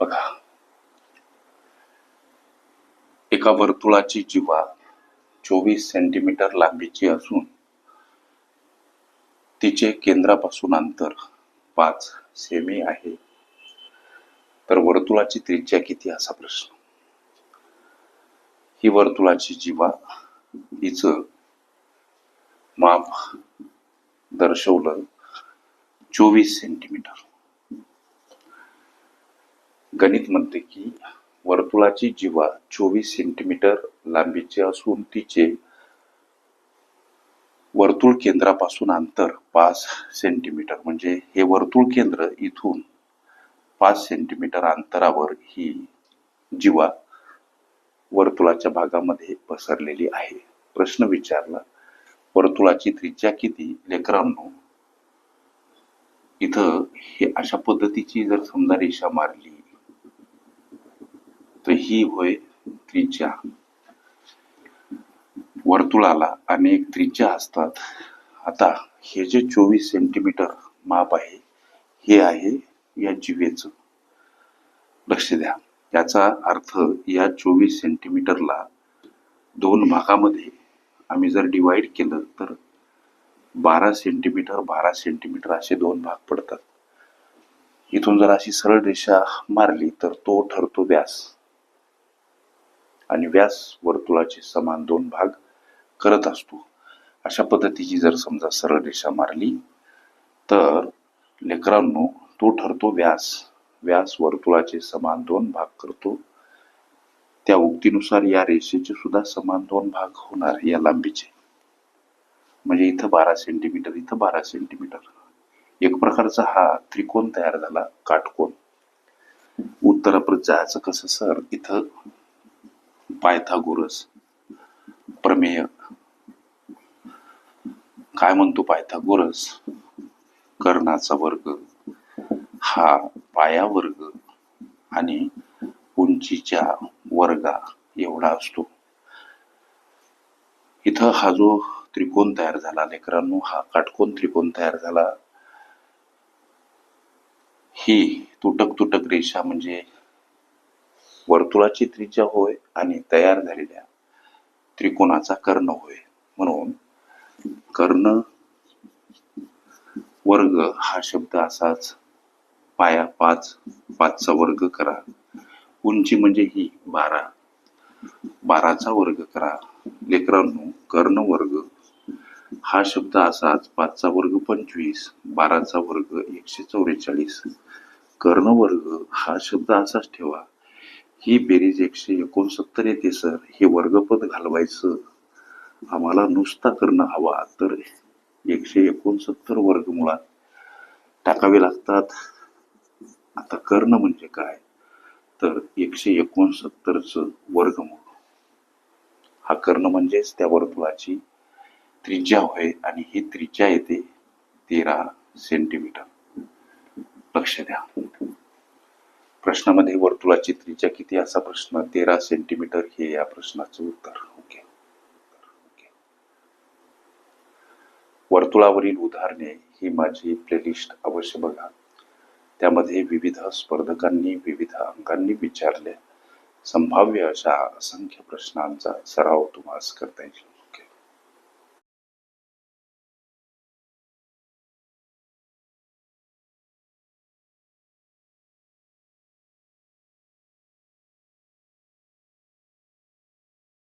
बघा. एका वर्तुळाची जीवा चोवीस सेंटीमीटर लांबीची असून तिचे केंद्रापासून अंतर पाच सेमी आहे. तर वर्तुळाची त्रिज्या किती असा प्रश्न. ही वर्तुळाची जीवा हिचं माप दर्शवलं चोवीस सेंटीमीटर गणित म्हणते की वर्तुळाची जीवा चोवीस सेंटीमीटर लांबीची असून तिचे वर्तुळ केंद्रापासून अंतर पाच सेंटीमीटर म्हणजे हे वर्तुळ केंद्र इथून पाच सेंटीमीटर अंतरावर ही जीवा वर्तुळाच्या भागामध्ये पसरलेली आहे. प्रश्न विचारला वर्तुळाची त्रिज्या किती? लेकरांनो इथं हे अशा पद्धतीची जर समजा रेषा मारली ही होय त्रिज्या. वर्तुळाला अनेक त्रिज्या असतात. आता हे जे चोवीस सेंटीमीटर माप आहे हे आहे या जीवेचं लक्ष द्या. याचा अर्थ या चोवीस सेंटीमीटरला दोन भागामध्ये आम्ही जर डिवाइड केलं तर बारा सेंटीमीटर बारा सेंटीमीटर असे दोन भाग पडतात. इथून जर अशी सरळ रेषा मारली तर तो ठरतो व्यास. आणि व्यास वर्तुळाचे समान दोन भाग करत असतो. अशा पद्धतीची जर समजा सरळ रेषा मारली तर लेकरांनो तो ठरतो व्यास. व्यास वर्तुळाचे समान दोन भाग करतो. त्या उक्तीनुसार या रेषेचे सुद्धा समान दोन भाग होणार या लांबीचे. म्हणजे इथं बारा सेंटीमीटर इथं बारा सेंटीमीटर एक प्रकारचा हा त्रिकोण तयार झाला काटकोण. उत्तराप्रत जायचं कसं सर? इथं पायथागोरस प्रमेय. काय म्हणतो पायथागोरस? कर्णाचा वर्ग. हा पाया वर्ग आणि उंचीच्या वर्गा एवढा असतो. इथं हा जो त्रिकोण तयार झाला लेकरांनो हा काटकोन त्रिकोण तयार झाला. ही तुटक तुटक रेषा म्हणजे वर्तुळाची त्रिज्या होय आणि तयार झालेल्या त्रिकोणाचा कर्ण होय. म्हणून कर्ण वर्ग हा शब्द असाच. पाया पाच पाचचा वर्ग करा. उंची म्हणजे ही बारा. बाराचा वर्ग करा. लेकरांनो कर्ण वर्ग हा शब्द असाच पाचचा वर्ग पंचवीस बाराचा वर्ग एकशे चौवेचाळीस. कर्ण वर्ग हा शब्द असाच ठेवा. ही बेरीज एकशे एकोणसत्तर येते सर. हे वर्गपद घालवायचं. आम्हाला नुसता कर्ण हवा. तर एकशे एकोणसत्तर वर्गमुळात टाकावे लागतात. आता कर्ण म्हणजे काय? तर एकशे एकोणसत्तरचं वर्गमूळ हा कर्ण म्हणजेच त्या वर्तुळाची त्रिज्या होय आणि ही त्रिज्या येते तेरा सेंटीमीटर लक्ष द्या. प्रश्नामध्ये वर्तुळाची त्रिज्या किती असा प्रश्न तेरा सेंटीमीटर हे या प्रश्नाचं उत्तर. ओके. वर्तुळावरील उदाहरणे ही माझी प्लेलिस्ट अवश्य बघा. त्यामध्ये विविध स्पर्धकांनी विविध अंकांनी विचारले. संभाव्य अशा असंख्य प्रश्नांचा सराव तुम्हाला करता येईल.